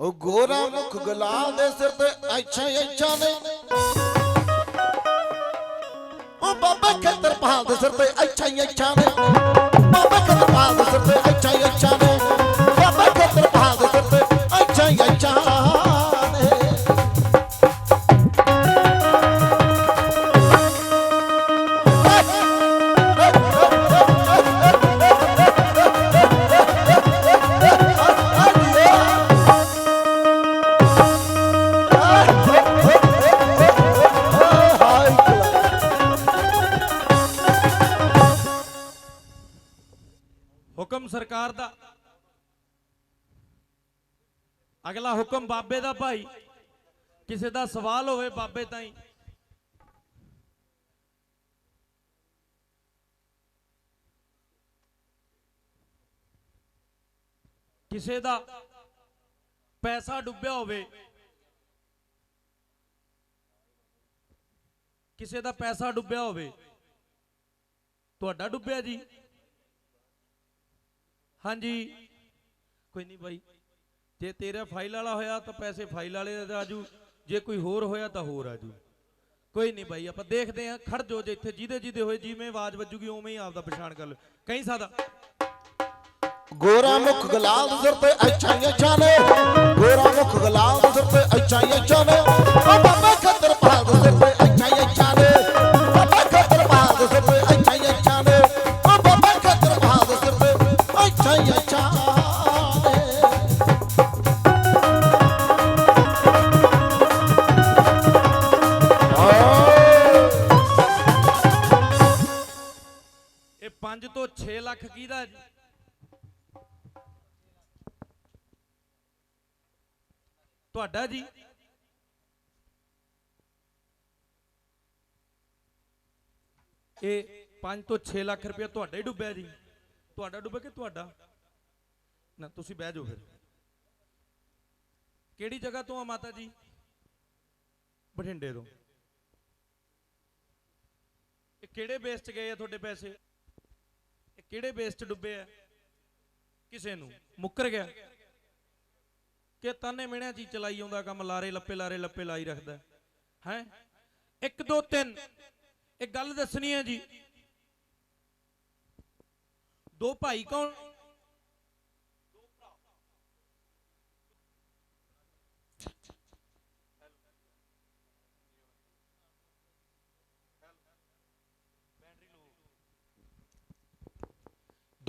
ਉਹ ਗੋਰਾ ਮੁਖ ਗੁਲਾਲ ਦੇ ਸਿਰ ਤੇ ਅੱਛਾ ਅੱਛਾ ਨੇ। ਉਹ ਬਾਬਾ ਖੇਤਰ ਦੇ ਸਿਰ ਤੇ ਅੱਛਾ ਅੱਛਾ ਨੇ। ਬਾਬਾ ਖੇਤਰ ਦੇ ਸਿਰ ਤੇ ਅੱਛਾ ਅੱਛਾ ਨੇ। ਸਰਕਾਰ ਦਾ। ਅਗਲਾ ਹੁਕਮ ਬਾਬੇ ਦਾ ਭਾਈ। ਕਿਸੇ ਦਾ ਸਵਾਲ ਹੋਵੇ ਬਾਬੇ ਤਾਈਂ। ਕਿਸੇ ਦਾ ਪੈਸਾ ਡੁੱਬਿਆ ਹੋਵੇ। ਕਿਸੇ ਦਾ ਪੈਸਾ ਡੁੱਬਿਆ ਹੋਵੇ। ਤੁਹਾਡਾ ਡੁੱਬਿਆ ਜੀ। ਹਾਂਜੀ। ਕੋਈ ਨਹੀਂ ਬਾਈ। ਜੇ ਤੇਰਾ ਫਾਈਲ ਵਾਲਾ ਹੋਇਆ ਤਾਂ ਪੈਸੇ ਫਾਈਲ ਵਾਲੇ ਦਾ ਆਜੂ ਜੇ ਕੋਈ ਹੋਰ ਹੋਇਆ ਤਾਂ ਹੋਰ ਆਜੂ ਕੋਈ ਨਹੀਂ ਬਾਈ, ਆਪਾਂ ਦੇਖਦੇ ਆਂ ਖੜ ਜੋ ਜੇ ਇੱਥੇ ਜਿਹਦੇ ਜਿਹਦੇ ਹੋਏ, ਜਿਵੇਂ ਆਵਾਜ਼ ਵੱਜੂਗੀ, ਉਵੇਂ ਹੀ ਆਪਦਾ ਪਛਾਣ ਕਰ ਲਓ ਕਈ ਸਾਦਾ। ਗੋਰਾ ਮੁਖ ਗੁਲਾਲ ਦੇ ਤੇ ਅੱਛਾ ਅੱਛਾ ਗੋਰਾ ਮੁਖ ਗੁਲਾਲ ਦੇ ਤੇ ਅੱਛਾ ਅੱਛਾ ਬਾਬਾ ਖੱਦਰ ਪਹਾੜ ਦੇ ਤੇ ਅੱਛਾ ਅੱਛਾ ਲੱਖ ਕਿਹਦਾ ਜੀ ਤੁਹਾਡਾ ਜੀ। ਇਹ 5 ਤੋਂ 6 ਲੱਖ ਰੁਪਇਆ ਤੁਹਾਡਾ ਹੀ ਡੁੱਬਿਆ ਜੀ। ਤੁਹਾਡਾ ਡੁੱਬਿਆ ਕਿ ਤੁਹਾਡਾ? ਨਾ, ਤੁਸੀਂ ਬਹਿ ਜਾਓ ਫਿਰ। ਕਿਹੜੀ ਜਗ੍ਹਾ ਤੋਂ ਆ ਮਾਤਾ ਜੀ? ਬਠਿੰਡੇ ਤੋਂ। ਇਹ ਕਿਹੜੇ ਬੇਸ 'ਚ ਗਏ ਆ ਤੁਹਾਡੇ ਪੈਸੇ? ਇਹ ਕਿਹੜੇ ਬੇਸ 'ਚ ਡੁੱਬੇ ਆ? ਕਿਸੇ ਨੂੰ। ਮੁੱਕਰ ਗਿਆ। ਕਿ ਤਾਨੇ ਮਿਹਣਿਆਂ 'ਚ ਹੀ ਚਲਾਈ ਆਉਂਦਾ ਕੰਮ, ਲਾਰੇ ਲੱਪੇ ਲਾਰੇ ਲੱਪੇ ਲਾਈ ਰੱਖਦਾ। ਹੈ? 1 2 3 ਇੱਕ ਗੱਲ ਦੱਸਣੀ ਹੈ ਜੀ। ਦੋ ਭਾਈ ਕੌਣ?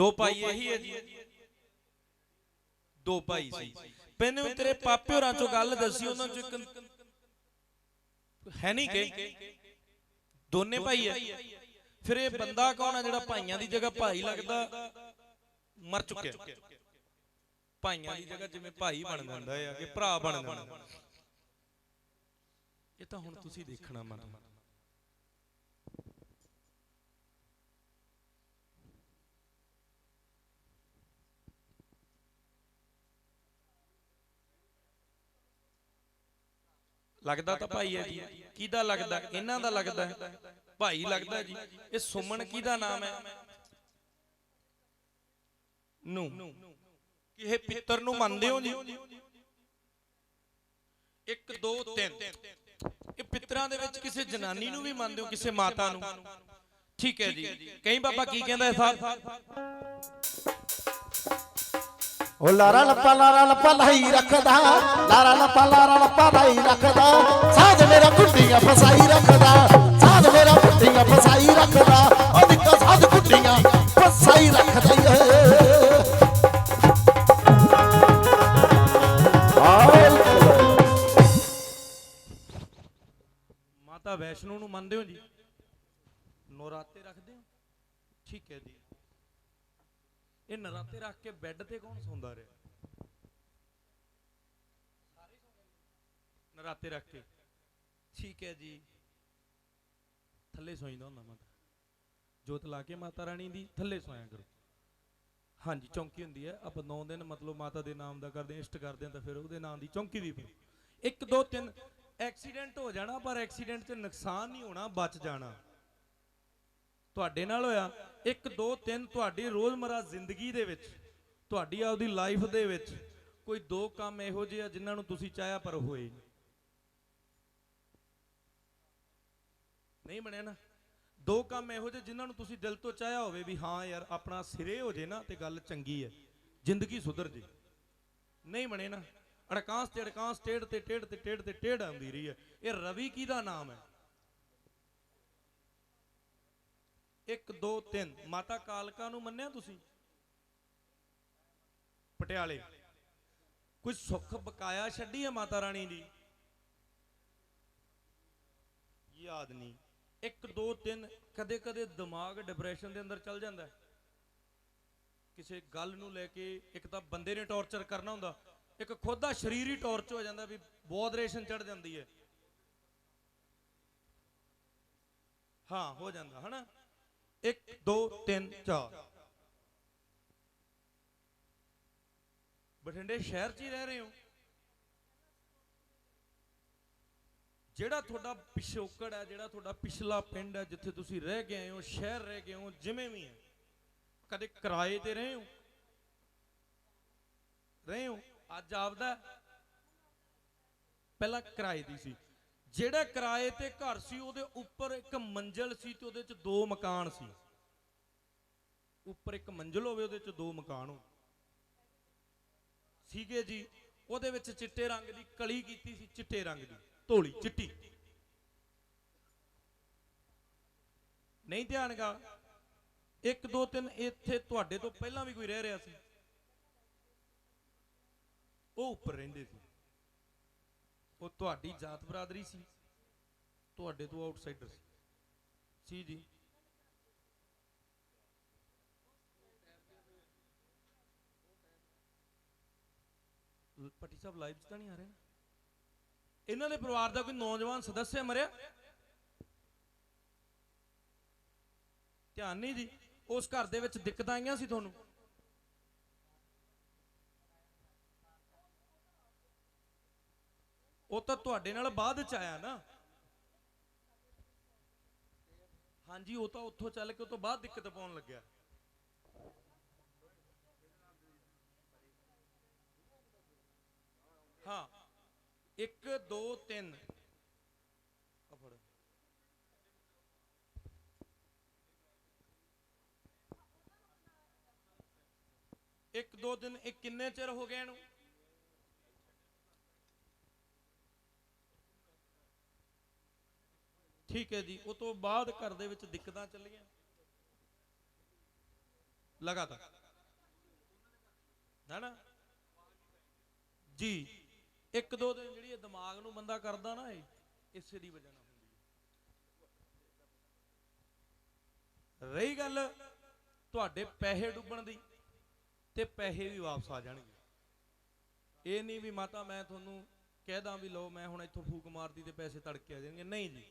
ਦੋ ਭਾਈ ਇਹੀ ਹੈ ਜੀ। ਦੋ ਭਾਈ ਸੀ। ਪਹਿਨੇ ਵੀ ਤੇਰੇ ਪਾਪੇ ਹੋਰਾਂ ਚੋਂ ਗੱਲ ਦੱਸੀ ਉਹਨਾਂ ਚੋਂ ਇੱਕ ਹੈ ਨਹੀਂ ਕਿ? ਦੋਨੇ ਭਾਈ ਹੈ। ਫਿਰ ਇਹ ਬੰਦਾ ਕੌਣ ਹੈ ਜਿਹੜਾ ਭਾਈਆਂ ਦੀ ਜਗ੍ਹਾ ਭਾਈ ਲੱਗਦਾ? ਮਰ ਚੁੱਕਿਆ। ਭਾਈਆਂ ਦੀ ਜਗ੍ਹਾ ਜਿਵੇਂ ਭਾਈ ਬਣ ਜਾਂਦਾ ਹੈ ਕਿ ਭਰਾ ਬਣ ਜਾਂਦਾ ਇਹ ਤਾਂ ਹੁਣ ਤੁਸੀਂ ਦੇਖਣਾ ਮਨ ਲੱਗਦਾ ਤਾਂ ਭਾਈ ਹੈ ਜੀ। ਕਿਹਦਾ ਲੱਗਦਾ? ਇਹਨਾਂ ਦਾ ਲੱਗਦਾ? ਭਾਈ ਲੱਗਦਾ ਜੀ। ਇਹ ਸੁਮਨ ਕਿਹਦਾ ਨਾਮ ਹੈ? ਨੂੰ। ਕਿ ਇਹ ਪਿੱਤਰ ਨੂੰ ਮੰਨਦੇ ਹੋ ਜੀ? 1 2 3 ਇਹ ਪਿੱਤਰਾਂ ਦੇ ਵਿੱਚ ਕਿਸੇ ਜਨਾਨੀ ਨੂੰ ਵੀ ਮੰਨਦੇ ਹੋ? ਕਿਸੇ ਮਾਤਾ ਨੂੰ? ਠੀਕ ਹੈ ਜੀ। ਕਈ ਬਾਬਾ ਕੀ ਕਹਿੰਦਾ ਹੈ ਸਾਹਿਬ? ਉਹ ਲਾਰਾ ਲੱਪਾ ਲਾਰਾ ਲੱਪਾ ਲਾਈ ਰੱਖਦਾ, ਲਾਰਾ ਲੱਪਾ ਲਾਰਾ ਲੱਪਾ ਲਾਈ ਰੱਖਦਾ। ਸਾਧ ਮੇਰਾ ਗੁੱਡੀਆਂ ਫਸਾਈ ਰੱਖਦਾ, ਸਾਧ ਮੇਰਾ ਗੁੱਡੀਆਂ ਫਸਾਈ ਰੱਖਦਾ। ਉਹ ਨਿੱਕਾ ਸਾਧ ਗੁੱਡੀਆਂ ਫਸਾਈ ਰੱਖਦਾ ਮਾਤਾ ਵੈਸ਼ਨੂ ਨੂੰ ਮੰਨਦੇ ਹੋ ਜੀ? ਨਰਾਤੇ ਰੱਖਦੇ ਹੋ? ਠੀਕ ਹੈ ਜੀ। ਇਹ ਨਰਾਤੇ ਰੱਖ ਕੇ ਬੈੱਡ ਤੇ ਕੌਣ ਸੌਂਦਾ ਰਿਹਾ? ਨਰਾਤੇ ਰੱਖ ਕੇ। ਠੀਕ ਹੈ ਜੀ। ਥੱਲੇ ਸੌਂਦਾ ਹੁੰਦਾ ਮਾਤਾ। ਜੋਤ ਲਾ ਕੇ ਮਾਤਾ ਰਾਣੀ ਦੀ ਥੱਲੇ ਸੋਇਆ ਕਰੋ। ਹਾਂਜੀ, ਚੌਂਕੀ ਹੁੰਦੀ ਹੈ। ਆਪਾਂ 9 ਦਿਨ ਮਤਲਬ ਮਾਤਾ ਦੇ ਨਾਮ ਦਾ ਕਰਦੇ ਹਾਂ, ਇਸ਼ਟ ਕਰਦੇ ਹਾਂ ਤਾਂ ਫਿਰ ਉਹਦੇ ਨਾਮ ਦੀ ਚੌਂਕੀ ਦੀ ਇੱਕ, ਦੋ, ਤਿੰਨ। ਐਕਸੀਡੈਂਟ ਹੋ ਜਾਣਾ, ਪਰ ਐਕਸੀਡੈਂਟ 'ਚ ਨੁਕਸਾਨ ਨਹੀਂ ਹੋਣਾ, ਬਚ ਜਾਣਾ। ਤੁਹਾਡੇ ਨਾਲ ਹੋਇਆ। 1 2 3 ਤੁਹਾਡੀ ਰੋਜ਼ਮਰਾ ਜ਼ਿੰਦਗੀ ਦੇ ਵਿੱਚ, ਤੁਹਾਡੀ ਆਪਦੀ ਲਾਈਫ ਦੇ ਵਿੱਚ ਕੋਈ ਦੋ ਕੰਮ ਇਹੋ ਜਿਹੇ ਆ ਜਿਨ੍ਹਾਂ ਨੂੰ ਤੁਸੀਂ ਚਾਹਿਆ ਪਰ ਹੋਏ ਨਹੀਂ। ਨਹੀਂ ਬਣਿਆ ਨਾ। ਦੋ ਕੰਮ ਇਹੋ ਜਿਹੇ ਜਿਨ੍ਹਾਂ ਨੂੰ ਤੁਸੀਂ ਦਿਲ ਤੋਂ ਚਾਹਿਆ ਹੋਵੇ ਵੀ ਹਾਂ ਯਾਰ, ਆਪਣਾ ਸਿਰੇ ਹੋ ਜੇ ਨਾ ਤੇ ਗੱਲ ਚੰਗੀ ਹੈ। ਜ਼ਿੰਦਗੀ ਸੁਧਰ ਜੇ। ਨਹੀਂ ਬਣੇ ਨਾ। ਅੜਕਾਂਸ ਤੇ ਅੜਕਾਂਸ, ਟੇੜ ਤੇ ਟੇੜ ਤੇ ਟੇੜ ਤੇ ਟੇੜ ਆਉਂਦੀ ਰਹੀ ਹੈ। ਇਹ ਰਵੀ ਕੀ ਦਾ ਨਾਮ ਹੈ? 1 2 3 ਮਾਤਾ ਕਾਲਕਾ ਨੂੰ ਮੰਨਿਆ ਤੁਸੀਂ? ਪਟਿਆਲੇ। ਕੋਈ ਸੁੱਖ ਬਕਾਇਆ ਛੱਡੀ ਹੈ ਮਾਤਾ ਰਾਣੀ ਦੀ? ਯਾਦ ਨਹੀਂ। 1 2 3 ਕਦੇ ਕਦੇ ਦਿਮਾਗ ਡਿਪਰੈਸ਼ਨ ਦੇ ਅੰਦਰ ਚੱਲ ਜਾਂਦਾ ਹੈ। ਕਿਸੇ ਗੱਲ ਨੂੰ ਲੈ ਕੇ ਇੱਕ ਤਾਂ ਬੰਦੇ ਨੇ ਟੌਰਚਰ ਕਰਨਾ ਹੁੰਦਾ। ਇੱਕ ਖੁਦ ਦਾ ਸਰੀਰ ਹੀ ਟੌਰਚ ਹੋ ਜਾਂਦਾ ਵੀ ਬਹੁਤ ਰੇਸ਼ਨ ਚੜ ਜਾਂਦੀ ਹੈ। ਹਾਂ, ਹੋ ਜਾਂਦਾ, ਹਨਾ? 1 2 3 4 ਬਠਿੰਡੇ ਸ਼ਹਿਰ 'ਚ ਹੀ ਰਹਿ ਰਹੇ ਹੋ? ਜਿਹੜਾ ਤੁਹਾਡਾ ਪਿਛੋਕੜ ਹੈ, ਜਿਹੜਾ ਤੁਹਾਡਾ ਪਿਛਲਾ ਪਿੰਡ ਹੈ, ਜਿੱਥੇ ਤੁਸੀਂ ਰਹਿ ਗਏ ਹੋ, ਸ਼ਹਿਰ ਰਹਿ ਗਏ ਹੋ, ਜਿਵੇਂ ਵੀ ਹੈ, ਕਦੇ ਕਿਰਾਏ ਤੇ ਰਹੇ ਹੋ? ਰਹੇ ਹੋ? ਅੱਜ ਆਪਦਾ ਪਹਿਲਾਂ ਕਿਰਾਏ ਦੀ ਸੀ। ਜਿਹੜਾ ਕਿਰਾਏ ਤੇ ਘਰ ਸੀ, ਉਹਦੇ ਉੱਪਰ ਇੱਕ ਮੰਜ਼ਲ ਸੀ ਤੇ ਉਹਦੇ ਚ ਦੋ ਮਕਾਨ ਸੀ। ਉੱਪਰ ਇੱਕ ਮੰਜ਼ਲ ਹੋਵੇ, ਉਹਦੇ ਚ ਦੋ ਮਕਾਨ ਹੋ ਸੀਗੇ ਜੀ, ਉਹਦੇ ਵਿੱਚ ਚਿੱਟੇ ਰੰਗ ਦੀ ਕਲੀ ਕੀਤੀ ਸੀ, ਚਿੱਟੇ ਰੰਗ ਦੀ, ਧੋਲੀ, ਚਿੱਟੀ। ਨਹੀਂ ਧਿਆਨਗਾ 1 2 3 ਇੱਥੇ ਤੁਹਾਡੇ ਤੋਂ ਪਹਿਲਾਂ ਵੀ ਕੋਈ ਰਹਿ ਰਿਹਾ ਸੀ। ਉਹ ਉੱਪਰ ਰਹਿੰਦੇ ਸੀ। ਉਹ ਤੁਹਾਡੀ ਜਾਤ ਬਰਾਦਰੀ ਸੀ, ਤੁਹਾਡੇ ਤੋਂ ਆਊਟਸਾਈਡਰ ਸੀ। ਸੀ ਜੀ। ਲ- ਸਾਹਿਬ ਲਾਈਵ ਤਾਂ ਨਹੀਂ ਆ ਰਹੇ ਇਹਨਾਂ ਦੇ ਪਰਿਵਾਰ ਦਾ ਕੋਈ ਨੌਜਵਾਨ ਸਦੱਸਿਆ ਮਰਿਆ? ਧਿਆਨ ਨਹੀਂ ਜੀ, ਉਸ ਘਰ ਦੇ ਵਿੱਚ ਦਿੱਕਤਾਂ ਆਈਆਂ ਸੀ ਤੁਹਾਨੂੰ? ਉਹ ਤਾਂ ਤੁਹਾਡੇ ਨਾਲ ਬਾਅਦ ਚ ਆਇਆ ਨਾ। ਹਾਂਜੀ, ਉਹ ਤਾਂ ਉੱਥੋਂ ਚੱਲ ਕੇ ਉਹ ਤੋਂ ਬਾਅਦ ਦਿੱਕਤ ਪਾਉਣ ਲੱਗਿਆ। ਹਾਂ 1 2 3 ਫੜ। ਇੱਕ, ਦੋ ਦਿਨ, ਇਹ ਕਿੰਨੇ ਚਿਰ ਹੋ ਗਏ ਇਹਨੂੰ? ਠੀਕ ਹੈ ਜੀ, ਉਹ ਤੋਂ ਬਾਅਦ ਘਰ ਦੇ ਵਿੱਚ ਦਿੱਕਤਾਂ ਚੱਲੀਆਂ। ਲਗਾਤਾਰ। ਹੈਨਾ ਜੀ, ਇੱਕ ਦੋ ਦਿਨ ਜਿਹੜੀ ਇਹ ਦਿਮਾਗ ਨੂੰ ਬੰਦਾ ਕਰਦਾ ਨਾ ਇਹ, ਇਸੇ ਦੀ ਵਜ੍ਹਾ ਨਾਲ ਹੁੰਦੀ ਹੈ। ਰਹੀ ਗੱਲ, ਤੁਹਾਡੇ ਪੈਸੇ ਡੁੱਬਣ ਦੀ ਤੇ ਪੈਸੇ ਵੀ ਵਾਪਸ ਆ ਜਾਣਗੇ। ਇਹ ਨਹੀਂ ਵੀ ਮਾਤਾ, ਮੈਂ ਤੁਹਾਨੂੰ ਕਹਿਦਾ ਵੀ ਲਓ, ਮੈਂ ਹੁਣ ਇੱਥੋਂ ਫੂਕ ਮਾਰਦੀ ਤੇ ਪੈਸੇ ਤੜਕੇ ਆ ਜਾਣਗੇ। ਨਹੀਂ ਜੀ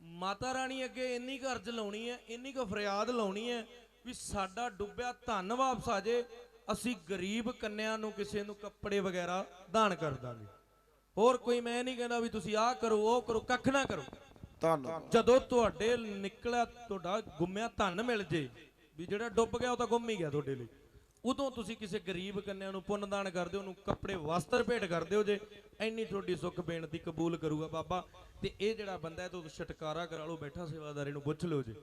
ਮਾਤਾ ਰਾਣੀ ਅੱਗੇ ਇੰਨੀ ਕੁ ਅਰਜ਼ ਲਾਉਣੀ ਹੈ ਇੰਨੀ ਕੁ ਫਰਿਆਦ ਲਾਉਣੀ ਹੈ ਵੀ ਸਾਡਾ ਡੁੱਬਿਆ ਧਨ ਵਾਪਸ ਆ ਜੇ ਅਸੀਂ ਗਰੀਬ ਕੰਨਿਆਂ ਨੂੰ ਕਿਸੇ ਨੂੰ ਕੱਪੜੇ ਵਗੈਰਾ ਦਾਨ ਕਰ ਦਾਂਗੇ। ਹੋਰ ਕੋਈ ਮੈਂ ਨਹੀਂ ਕਹਿੰਦਾ ਵੀ ਤੁਸੀਂ ਆਹ ਕਰੋ ਉਹ ਕਰੋ ਕੱਖ ਨਾ ਕਰੋ। ਧੰਨਵਾਦ। ਜਦੋਂ ਤੁਹਾਡੇ ਨਿਕਲਿਆ ਤੁਹਾਡਾ ਗੁੰਮਿਆ ਧਨ ਮਿਲ ਜੇ ਵੀ ਜਿਹੜਾ ਡੁੱਬ ਗਿਆ ਉਹ ਤਾਂ ਗੁੰਮ ਹੀ ਗਿਆ ਤੁਹਾਡੇ ਲਈ। ਉਦੋਂ ਤੁਸੀਂ ਕਿਸੇ ਗਰੀਬ ਕੰਨਿਆਂ ਨੂੰ ਪੁੰਨਦਾਨ ਕਰਦੇ ਹੋ ਉਹਨੂੰ ਕੱਪੜੇ ਵਸਤਰ ਭੇਟ ਕਰਦੇ ਹੋ ਜੇ ਇੰਨੀ ਤੁਹਾਡੀ ਸੁੱਖ ਬੇਨਤੀ ਕਬੂਲ ਕਰੂਗਾ ਬਾਬਾ। ਤੇ ਇਹ ਜਿਹੜਾ ਬੰਦਾ ਹੈ ਤੋਂ ਛਟਕਾਰਾ ਕਰਾ ਲਓ ਬੈਠਾ ਸੇਵਾਦਾਰੇ ਨੂੰ ਪੁੱਛ ਲਿਓ ਜੀ।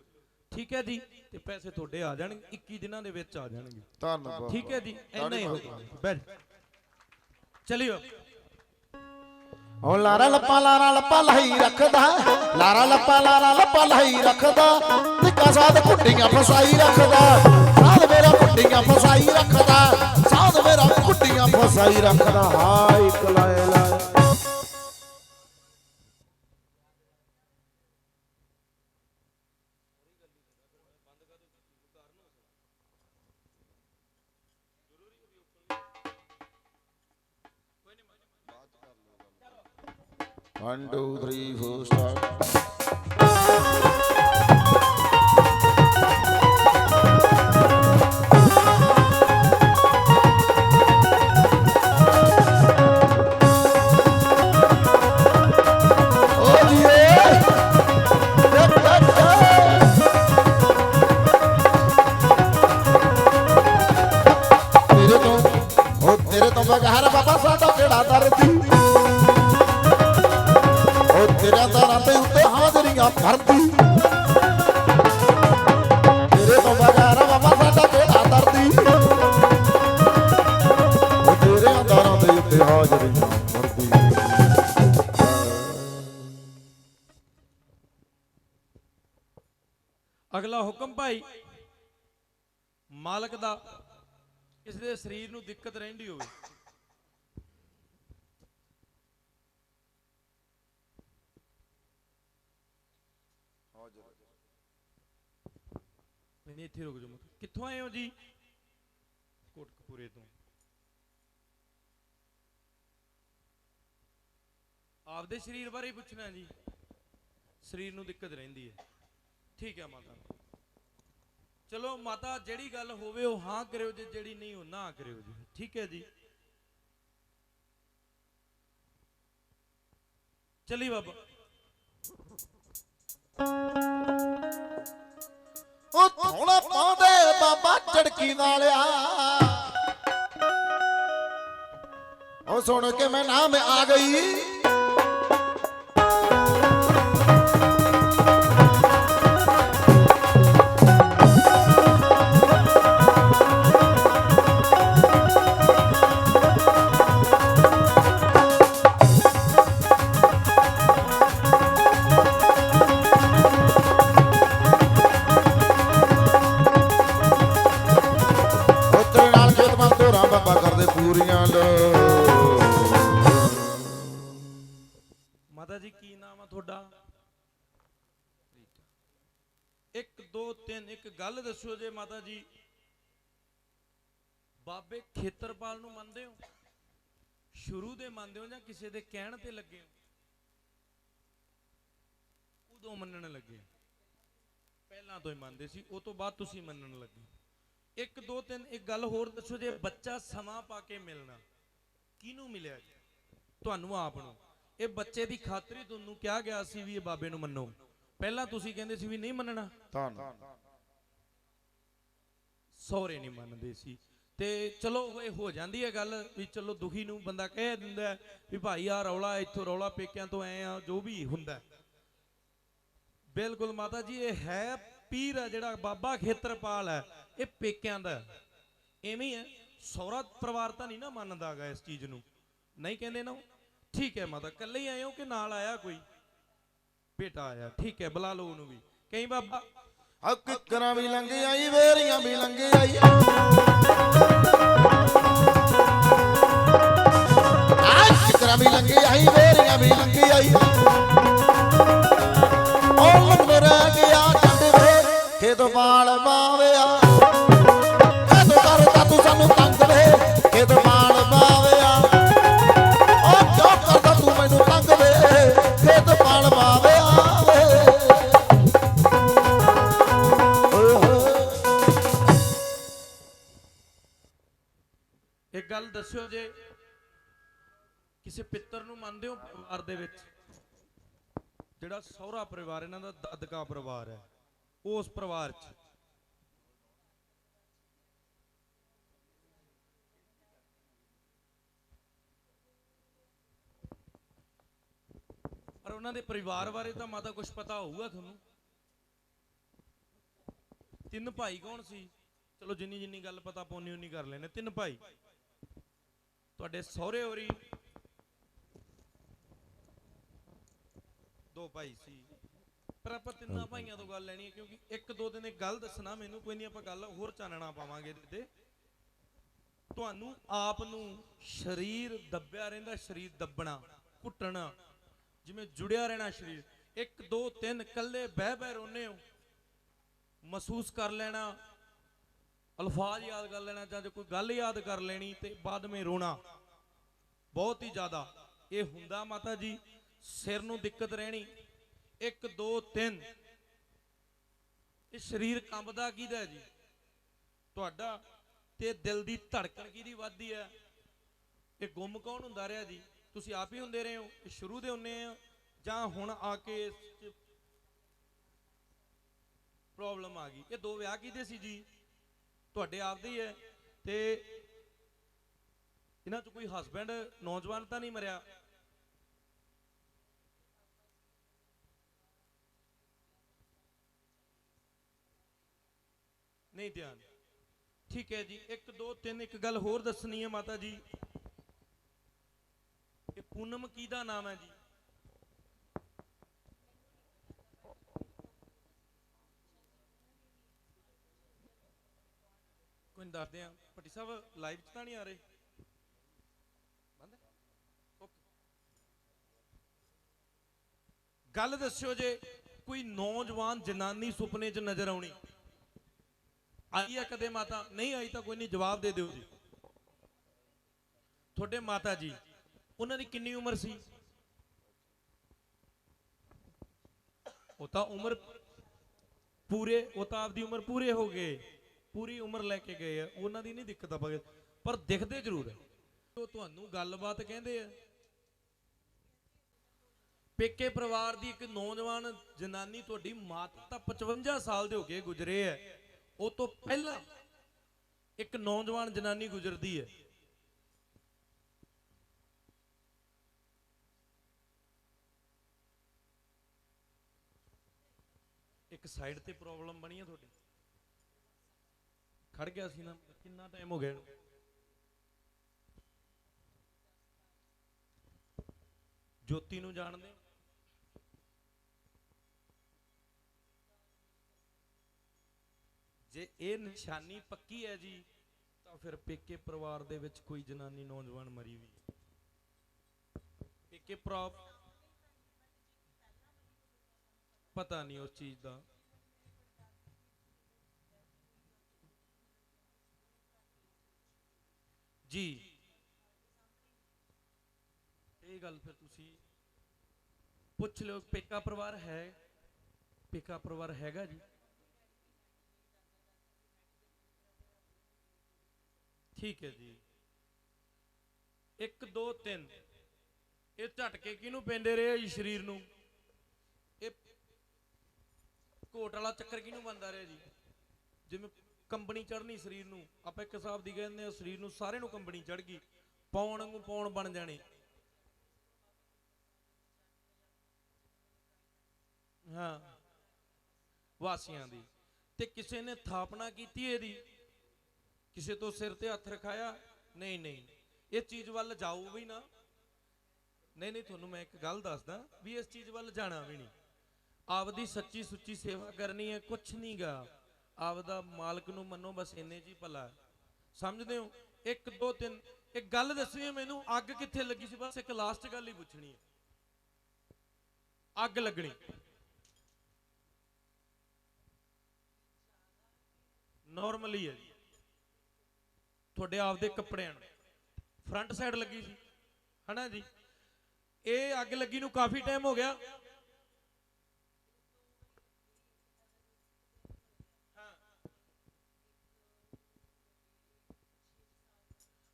ਠੀਕ ਹੈ ਜੀ? ਤੇ ਪੈਸੇ ਤੁਹਾਡੇ ਆ ਜਾਣਗੇ 21 ਦਿਨਾਂ ਦੇ ਵਿੱਚ ਆ ਜਾਣਗੇ। ਧੰਨਵਾਦ ਠੀਕ ਹੈ ਜੀ? ਇੰਨਾ ਹੀ ਬੈਠ ਚਲਿਓ। ਉਹ ਲਾਰਾ ਲੱਪਾ ਲਾਰਾ ਲੱਪਾ ਲਾਈ ਰੱਖਦਾ ਲਾਰਾ ਲੱਪਾ ਲਾਰਾ ਲੱਪਾ ਲਾਈ ਰੱਖਦਾ ਨਿੱਕਾ ਸਾਧ ਕੁੱਟੀਆਂ ਫਸਾਈ ਰੱਖਦਾ। ਕੁੱਟੀਆਂ ਫਸਾਈ ਰੱਖਦਾ ਸਾਧ ਮੇਰਾ ਕੁੱਟੀਆਂ ਫਸਾਈ ਰੱਖਦਾ ਹਾਏ ਕਲਾਏ ਲਾਏ One, two, three, four, start. ਤੇਰੇ ਬਾਬਾ ਸਾਡਾ ਕਿਹੜਾ ਦਰਦੀ ਉਹ ਤੇਰੇ ਦਰਾਂ ਤੇ ਉੱਤੇ ਹਾਜ਼ਰੀਆਂ ਭਰਦੀ ਤੇਰੇ ਤੋਂ ਬਗੈਰ ਬਾਬਾ ਸਾਡਾ ਕਿਹੜਾ ਦਰਦੀ ਉਹ ਤੇਰੇ ਦਰਾਂ ਤੇ ਉੱਤੇ ਹਾਜ਼ਰੀਆਂ ਭਰਦੀ ਅਗਲਾ ਹੁਕਮ ਭਾਈ, ਮਾਲਕ ਦਾ ਕਿਸੇ ਦੇ ਸਰੀਰ ਨੂੰ ਦਿੱਕਤ ਰਹਿੰਦੀ ਹੋਵੇ। ਨਹੀਂ ਨਹੀਂ, ਇੱਥੇ ਰੁਕ ਜਾਓ ਕਿੱਥੋਂ ਆਏ ਹੋ ਜੀ? ਕੋਟਕਪੂਰੇ ਤੋਂ। ਆਪਦੇ ਸਰੀਰ ਬਾਰੇ ਪੁੱਛਣਾ ਜੀ। ਸਰੀਰ ਨੂੰ ਦਿੱਕਤ ਰਹਿੰਦੀ ਹੈ। ਠੀਕ ਹੈ ਮਾਤਾ। ਚਲੋ ਮਾਤਾ ਜਿਹੜੀ ਗੱਲ ਹੋਵੇ ਉਹ ਹਾਂ ਕਰਿਓ ਜੇ ਜਿਹੜੀ ਨਹੀਂ ਉਹ ਨਾ ਕਰਿਓ ਜੀ। ਠੀਕ ਹੈ ਜੀ। ਚਲੀ ਬਾਬਾ। ਉਹ ਥੋੜਾ ਪਾਉਂਦੇ ਬਾਬਾ ਝੜਕੀ ਨਾਲਿਆ ਉਹ ਸੁਣ ਕੇ ਮੈਂ ਨਾਮ ਆ ਗਈ। ਜੀ ਕੀ ਨਾਮ ਆ ਤੁਹਾਡਾ? 1 2 3 ਇੱਕ ਗੱਲ ਦੱਸਿਓ ਜੇ ਮਾਤਾ ਜੀ। ਬਾਬੇ ਖੇਤਰਪਾਲ ਨੂੰ ਮੰਨਦੇ ਹੋ? ਸ਼ੁਰੂ ਦੇ ਮੰਨਦੇ ਹੋ ਜਾਂ ਕਿਸੇ ਦੇ ਕਹਿਣ ਤੇ ਲੱਗੇ ਹੋ? ਉਦੋਂ ਮੰਨਣ ਲੱਗੇ। ਪਹਿਲਾਂ ਤੋਂ ਹੀ ਮੰਨਦੇ ਸੀ, ਉਹ ਤੋਂ ਬਾਅਦ ਤੁਸੀਂ ਮੰਨਣ ਲੱਗੇ। 1 2 3 ਇੱਕ ਗੱਲ ਹੋਰ ਦੱਸੋ ਜੇ ਬੱਚਾ ਸਮਾਂ ਪਾ ਕੇ ਮਿਲਣਾ। ਕਿਹਨੂੰ ਮਿਲਿਆ ਤੁਹਾਨੂੰ ਆਪ ਨੂੰ। ਇਹ ਬੱਚੇ ਦੀ ਖਾਤਰ ਹੀ ਤੁਹਾਨੂੰ ਕਿਹਾ ਗਿਆ ਸੀ ਵੀ ਇਹ ਬਾਬੇ ਨੂੰ ਮੰਨੋ ਪਹਿਲਾਂ ਤੁਸੀਂ ਕਹਿੰਦੇ ਸੀ ਵੀ ਨਹੀਂ ਮੰਨਣਾ ਧੰਨ ਸਹੁਰੇ ਨਹੀਂ ਮੰਨਦੇ ਸੀ ਤੇ ਚਲੋ ਇਹ ਹੋ ਜਾਂਦੀ ਹੈ ਗੱਲ ਵੀ ਚਲੋ ਦੁਖੀ ਨੂੰ ਬੰਦਾ ਕਹਿ ਦਿੰਦਾ ਵੀ ਭਾਈ ਆ ਰੌਲਾ ਇੱਥੋਂ ਰੌਲਾ ਪੇਕਿਆਂ ਤੋਂ ਐ ਆ ਜੋ ਵੀ ਹੁੰਦਾ। ਬਿਲਕੁਲ ਮਾਤਾ ਜੀ ਇਹ ਹੈ ਪੀਰ ਹੈ ਜਿਹੜਾ ਬਾਬਾ ਖੇਤਰਪਾਲ ਹੈ ਇਹ ਪੇਕਿਆਂ ਦਾ। ਐਵੇਂ ਹੀ ਹੈ ਸਹੁਰਾ ਪਰਿਵਾਰ ਤਾਂ ਨਹੀਂ ਨਾ ਮੰਨਦਾਗਾ ਇਸ ਚੀਜ਼ ਨੂੰ ਨਹੀਂ ਕਹਿੰਦੇ ਨਾ ਉਹ? ਠੀਕ ਹੈ ਮਾਤਾ, ਇਕੱਲੇ ਹੀ ਆਏ ਹੋ ਕਿ ਨਾਲ ਆਇਆ ਕੋਈ? ਬੇਟਾ ਆਇਆ, ਠੀਕ ਹੈ, ਬੁਲਾ ਲਓ ਉਹਨੂੰ ਵੀ। ਕਈ ਬਾਬਾ? ਆ ਕਿਕਰਾਂ ਵੀ ਲੰਘ ਆਈ, ਵੇਰੀਆਂ ਵੀ ਲੰਘ ਆਈ। ਆ ਕਿਕਰਾਂ ਵੀ ਲੰਘ ਆਈ, ਵੇਰੀਆਂ ਵੀ ਲੰਘ ਆਈ। ਮੰਨਦੇ ਹੋ ਪਰਿਵਾਰ ਦੇ ਵਿੱਚ? ਜਿਹੜਾ ਸਹੁਰਾ ਪਰਿਵਾਰ, ਇਹਨਾਂ ਦਾ ਦਾਦਕਾ ਪਰਿਵਾਰ ਹੈ, ਉਸ ਪਰਿਵਾਰ 'ਚ। ਪਰ ਉਹਨਾਂ ਦੇ ਪਰਿਵਾਰ ਬਾਰੇ ਤਾਂ ਮਾਤਾ ਕੁਝ ਪਤਾ ਹੋਊਗਾ ਤੁਹਾਨੂੰ? ਤਿੰਨ ਭਾਈ ਕੌਣ ਸੀ? ਚਲੋ ਜਿੰਨੀ ਜਿੰਨੀ ਗੱਲ ਪਤਾ ਪੌਣੀ ਉਨੀ ਕਰ ਲੈਨੇ ਤਿੰਨ ਭਾਈ। ਤੁਹਾਡੇ ਸਹੁਰੇ ਹੋਰੀ ਦੋ ਭਾਈ ਸੀ। ਪਰ ਆਪਾਂ ਤਿੰਨਾਂ ਭਾਈਆਂ ਤੋਂ ਗੱਲ ਲੈਣੀ ਹੈ ਕਿਉਂਕਿ ਇੱਕ ਦੋ ਦਿਨ ਇੱਕ ਗੱਲ ਦੱਸਣਾ ਮੈਨੂੰ ਕੋਈ ਨਹੀਂ ਆਪਾਂ ਗੱਲ ਹੋਰ ਚਾਨਣਾ ਪਾਵਾਂਗੇ ਇਹਦੇ ਤੇ। ਤੁਹਾਨੂੰ ਆਪ ਨੂੰ ਸਰੀਰ ਦੱਬਿਆ ਰਹਿੰਦਾ ਸਰੀਰ ਦੱਬਣਾ ਘੁੱਟਣਾ ਜਿਵੇਂ ਜੁੜਿਆ ਰਹਿਣਾ ਸਰੀਰ। 1 2 3 ਕੱਲੇ ਬਹਿ ਬਹਿ ਰੋਨੇ ਹੋ। ਮਹਿਸੂਸ ਕਰ ਲੈਣਾ ਅਲਫਾਜ਼ ਯਾਦ ਕਰ ਲੈਣਾ ਜਾਂ ਜੇ ਕੋਈ ਗੱਲ ਯਾਦ ਕਰ ਲੈਣੀ ਤੇ ਬਾਅਦ ਵਿੱਚ ਰੋਣਾ। ਬਹੁਤ ਹੀ ਜ਼ਿਆਦਾ। ਇਹ ਹੁੰਦਾ ਮਾਤਾ ਜੀ। ਸਿਰ ਨੂੰ ਦਿੱਕਤ ਰਹਿਣੀ 1 2 3 ਇਹ ਸਰੀਰ ਕੰਬਦਾ ਕਿਹਦਾ ਜੀ? ਤੁਹਾਡਾ ਤੇ ਦਿਲ ਦੀ ਧੜਕਣ ਕਿਹਦੀ ਵੱਧਦੀ ਹੈ ਇਹ ਗੁੰਮ ਕੌਣ ਹੁੰਦਾ ਰਿਹਾ ਜੀ? ਤੁਸੀਂ ਆਪ ਹੀ ਹੁੰਦੇ ਰਹੇ ਹੋ, ਇਹ ਸ਼ੁਰੂ ਦੇ ਹੁੰਨੇ ਆ, ਜਾਂ ਹੁਣ ਆ ਕੇ ਇਸ 'ਚ ਪ੍ਰੋਬਲਮ ਆ ਗਈ? ਇਹ ਦੋ ਵਿਆਹ ਕਿਹਦੇ ਸੀ ਜੀ? ਤੁਹਾਡੇ ਆਪਦੇ ਹੀ ਹੈ, ਤੇ ਇਹਨਾਂ ਚ ਕੋਈ ਹਸਬੈਂਡ ਨੌਜਵਾਨ ਤਾਂ ਨਹੀਂ ਮਰਿਆ? ਨਹੀਂ ਧਿਆਨ। ਠੀਕ ਹੈ ਜੀ 1 2 3 ਇੱਕ ਗੱਲ ਹੋਰ ਦੱਸਣੀ ਹੈ ਮਾਤਾ ਜੀ। ਇਹ ਪੂਨਮ ਕੀ ਦਾ ਨਾਮ ਹੈ ਜੀ? ਕੋਈ ਦੱਸਦੇ ਆ ਭੱਟੀ ਸਾਹਿਬ ਲਾਈਵ 'ਚ ਤਾਂ ਨਹੀਂ ਆ ਰਹੇ? ਬੰਦ ਓਕੇ। ਗੱਲ ਦੱਸਿਓ ਜੇ ਕੋਈ ਨੌਜਵਾਨ ਜਨਾਨੀ ਸੁਪਨੇ 'ਚ ਨਜ਼ਰ ਆਉਣੀ। ਆਈ ਆ ਕਦੇ ਮਾਤਾ? ਨਹੀਂ ਆਈ ਤਾਂ ਕੋਈ ਨਹੀਂ, ਜਵਾਬ ਦੇ ਦਿਓ ਜੀ। ਤੁਹਾਡੇ ਮਾਤਾ ਜੀ, ਉਹਨਾਂ ਦੀ ਕਿੰਨੀ ਉਮਰ ਸੀ? ਉਹ ਤਾਂ ਉਮਰ ਪੂਰੇ, ਉਹ ਤਾਂ ਆਪਦੀ ਉਮਰ ਪੂਰੇ ਹੋ ਗਏ। ਪੂਰੀ ਉਮਰ ਲੈ ਕੇ ਗਏ ਆ। ਉਹਨਾਂ ਦੀ ਨਹੀਂ ਦਿੱਕਤ ਆ ਪਰ ਦਿਖਦੇ ਜ਼ਰੂਰ ਹੈ ਉਹ ਤੁਹਾਨੂੰ ਗੱਲਬਾਤ ਕਹਿੰਦੇ ਆ। ਪੇਕੇ ਪਰਿਵਾਰ ਦੀ ਇੱਕ ਨੌਜਵਾਨ ਜਨਾਨੀ ਤੁਹਾਡੀ ਮਾਤਾ ਤਾਂ 55 ਸਾਲ ਦੇ ਹੋ ਕੇ ਗੁਜਰੇ ਹੈ ਉਹ ਤੋਂ ਪਹਿਲਾਂ ਇੱਕ ਨੌਜਵਾਨ ਜਨਾਨੀ ਗੁਜਰਦੀ ਹੈ। ਇੱਕ ਸਾਈਡ ਤੇ ਪ੍ਰੋਬਲਮ ਬਣੀ ਹੈ ਤੁਹਾਡੀ। ਖੜ ਗਿਆ ਸੀ ਨਾ, ਕਿੰਨਾ ਟਾਈਮ ਹੋ ਗਿਆ ਜੋਤੀ ਨੂੰ ਜਾਣਦੇ ਜੇ ਇਹ ਨਿਸ਼ਾਨੀ ਪੱਕੀ ਹੈ ਜੀ, ਤਾਂ ਫਿਰ ਪੇਕੇ ਪਰਿਵਾਰ ਦੇ ਵਿੱਚ ਕੋਈ ਜਨਾਨੀ ਨੌਜਵਾਨ ਮਰੀ ਵੀ ਪੇਕੇ ਪ੍ਰੋਪ ਪਤਾ ਨਹੀਂ ਉਸ ਚੀਜ਼ ਦਾ। ਜੀ। ਇਹ ਗੱਲ ਫਿਰ ਤੁਸੀਂ ਪੁੱਛ ਲਿਓ, ਪੇਕਾ ਪਰਿਵਾਰ ਹੈ, ਪੇਕਾ ਪਰਿਵਾਰ ਹੈਗਾ ਜੀ? ਠੀਕ ਹੈ ਜੀ। 1 2 3 ਇਹ ਝਟਕੇ ਕਿਹਨੂੰ ਪੈਂਦੇ ਰਹੇ ਜੀ ਸਰੀਰ ਨੂੰ? ਇਹ ਕੋਟ ਵਾਲਾ ਚੱਕਰ ਕਿਹਨੂੰ ਬੰਦਾ ਰਿਹਾ ਜੀ? ਜਿਵੇਂ ਕੰਬਣੀ ਚੜਨੀ ਸਰੀਰ ਨੂੰ। ਆਪਾਂ ਇੱਕ ਹਿਸਾਬ ਦੀ ਕਹਿੰਦੇ ਆ, ਸਰੀਰ ਨੂੰ ਸਾਰੇ ਨੂੰ ਕੰਬਣੀ ਚੜ ਗਈ। ਪੌਣ ਨੂੰ ਪੌਣ ਬਣ ਜਾਣੇ। ਹਾਂ। ਵਾਸੀਆਂ ਦੀ। ਤੇ ਕਿਸੇ ਨੇ ਥਾਪਨਾ ਕੀਤੀ ਇਹਦੀ? ਕਿਸੇ ਤੋਂ ਸਿਰ ਤੇ ਹੱਥ ਰਖਾਇਆ? ਨਹੀਂ ਨਹੀਂ ਇਹ ਚੀਜ਼ ਵੱਲ ਜਾਓ ਵੀ ਨਾ। ਨਹੀਂ ਨਹੀਂ, ਤੁਹਾਨੂੰ ਮੈਂ ਇੱਕ ਗੱਲ ਦੱਸਦਾ ਵੀ ਇਸ ਚੀਜ਼ ਵੱਲ ਜਾਣਾ ਵੀ ਨਹੀਂ। ਆਪਦੀ ਸੱਚੀ ਸੁੱਚੀ ਸੇਵਾ ਕਰਨੀ ਹੈ, ਕੁਛ ਨਹੀਂਗਾ ਆਪਦਾ ਮਾਲਕ ਨੂੰ ਮੰਨੋ, ਬਸ ਇੰਨੇ ਜੀ ਭਲਾ ਸਮਝਦੇ ਹੋ? 1 2 3 ਇੱਕ ਗੱਲ ਦੱਸਣੀ ਹੈ ਮੈਨੂੰ, ਅੱਗ ਕਿੱਥੇ ਲੱਗੀ ਸੀ? ਬਸ ਇੱਕ ਲਾਸਟ ਗੱਲ ਹੀ ਪੁੱਛਣੀ ਹੈ। ਅੱਗ ਲੱਗਣੀ। ਨਾਰਮਲੀ ਹੈ ਜੀ। ਤੁਹਾਡੇ ਆਪਦੇ ਕੱਪੜਿਆਂ ਨੂੰ। ਫਰੰਟ ਸਾਈਡ ਲੱਗੀ ਸੀ। ਹਨਾ ਜੀ? ਇਹ ਅੱਗ ਲੱਗੀ ਨੂੰ ਕਾਫੀ ਟਾਈਮ ਹੋ ਗਿਆ।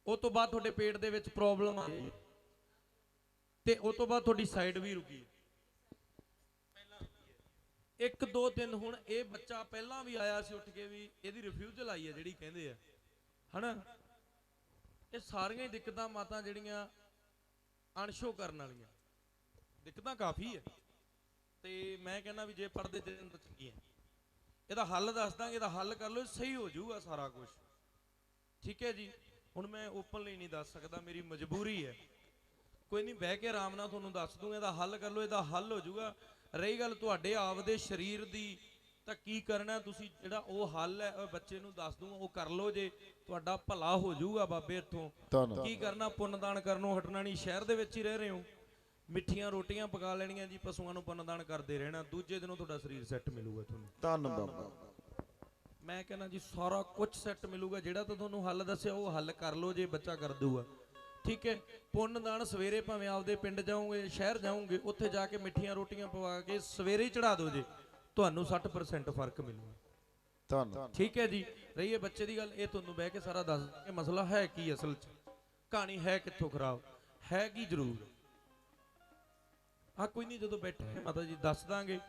ਉਹ ਤੋਂ ਬਾਅਦ ਤੁਹਾਡੇ ਪੇਟ ਦੇ ਵਿੱਚ ਪ੍ਰੋਬਲਮ ਆ ਗਈ। ਤੇ ਉਹ ਤੋਂ ਬਾਅਦ ਤੁਹਾਡੀ ਸਾਈਡ ਵੀ ਰੁਕੀ। ਇੱਕ ਦੋ ਦਿਨ ਹੁਣ ਇਹ ਬੱਚਾ ਪਹਿਲਾਂ ਵੀ ਆਇਆ ਸੀ ਉੱਠ ਕੇ ਵੀ, ਇਹਦੀ ਰਿਫਿਊਜ਼ਲ ਆਈ ਹੈ ਜਿਹੜੀ ਕਹਿੰਦੇ ਆ। ਹਨਾ? ਇਹ ਸਾਰੀਆਂ ਹੀ ਦਿੱਕਤਾਂ ਮਾਤਾ ਜਿਹੜੀਆਂ ਅਣਸ਼ੋ ਕਰਨ ਵਾਲੀਆਂ। ਦਿੱਕਤਾਂ ਕਾਫੀ ਹੈ। ਤੇ ਮੈਂ ਕਹਿੰਦਾ ਵੀ ਜੇ ਪਰਦੇ ਦਿਨ ਤਾਂ ਚੰਗੀ ਹੈ। ਇਹਦਾ ਹੱਲ ਦੱਸ ਦਾਂਗੇ, ਇਹਦਾ ਹੱਲ ਕਰ ਲਓ, ਸਹੀ ਹੋ ਜਾਊਗਾ ਸਾਰਾ ਕੁਝ ਠੀਕ ਹੈ ਜੀ? ਹੁਣ ਮੈਂ ਓਪਨਲੀ ਨਹੀਂ ਦੱਸ ਸਕਦਾ, ਮੇਰੀ ਮਜਬੂਰੀ ਹੈ। ਕੋਈ ਨਹੀਂ, ਬਹਿ ਕੇ ਆਰਾਮ ਨਾਲ ਤੁਹਾਨੂੰ ਦੱਸ ਦੂੰਗਾ, ਇਹਦਾ ਹੱਲ ਕਰ ਲਓ, ਇਹਦਾ ਹੱਲ ਹੋ ਜਾਊਗਾ। ਰਹੀ ਗੱਲ ਤੁਹਾਡੇ ਆਪਦੇ ਸਰੀਰ ਦੀ ਤਾਂ ਕੀ ਕਰਨਾ ਤੁਸੀਂ ਜਿਹੜਾ ਉਹ ਹੱਲ ਹੈ ਉਹ ਬੱਚੇ ਨੂੰ ਦੱਸ ਦੂੰਗਾ ਉਹ ਕਰ ਲਓ ਜੇ ਤੁਹਾਡਾ ਭਲਾ ਹੋ ਜਾਊਗਾ ਬਾਬੇ ਇੱਥੋਂ। ਧੰਨਵਾਦ। ਕੀ ਕਰਨਾ? ਪੁੰਨਦਾਨ ਕਰਨੋਂ ਹਟਣਾ ਨਹੀਂ ਸ਼ਹਿਰ ਦੇ ਵਿੱਚ ਹੀ ਰਹਿ ਰਹੇ ਹੋ। ਮਿੱਠੀਆਂ ਰੋਟੀਆਂ ਪਕਾ ਲੈਣੀਆਂ ਜੀ ਪਸ਼ੂਆਂ ਨੂੰ ਪੁੰਨਦਾਨ ਕਰਦੇ ਰਹਿਣਾ। ਦੂਜੇ ਦਿਨੋਂ ਤੁਹਾਡਾ ਸਰੀਰ ਸੈੱਟ ਮਿਲੂਗਾ ਤੁਹਾਨੂੰ। ਧੰਨ ਬਾਬਾ ਮੈਂ ਕਹਿੰਦਾ ਜੀ ਸਾਰਾ ਕੁਝ ਸੈੱਟ ਮਿਲੂਗਾ ਜਿਹੜਾ ਤਾਂ ਤੁਹਾਨੂੰ ਹੱਲ ਦੱਸਿਆ ਉਹ ਹੱਲ ਕਰ ਲਓ ਜੇ ਬੱਚਾ ਕਰ ਦੂਗਾ ਠੀਕ ਹੈ? ਪੁੰਨਦਾਨ ਸਵੇਰੇ ਭਾਵੇਂ ਆਪਦੇ ਪਿੰਡ ਜਾਓਗੇ ਸ਼ਹਿਰ ਜਾਓਗੇ ਉੱਥੇ ਜਾ ਕੇ ਮਿੱਠੀਆਂ ਰੋਟੀਆਂ ਪਵਾ ਕੇ ਸਵੇਰੇ ਹੀ ਚੜਾ ਦਿਓ ਜੇ। ਤੁਹਾਨੂੰ 60% ਫ਼ਰਕ ਮਿਲੂਗਾ। ਧੰਨ ਠੀਕ ਹੈ ਜੀ? ਰਹੀਏ ਬੱਚੇ ਦੀ ਗੱਲ ਇਹ ਤੁਹਾਨੂੰ ਬਹਿ ਕੇ ਸਾਰਾ ਦੱਸ ਕਿ ਮਸਲਾ ਹੈ ਕੀ ਅਸਲ 'ਚ? ਕਹਾਣੀ ਹੈ ਕਿੱਥੋਂ ਖਰਾਬ? ਹੈ ਕੀ ਜ਼ਰੂਰ? ਆ ਕੋਈ ਨਹੀਂ ਜਦੋਂ ਬੈਠੇ ਮਾਤਾ ਜੀ ਦੱਸ ਦਾਂਗੇ।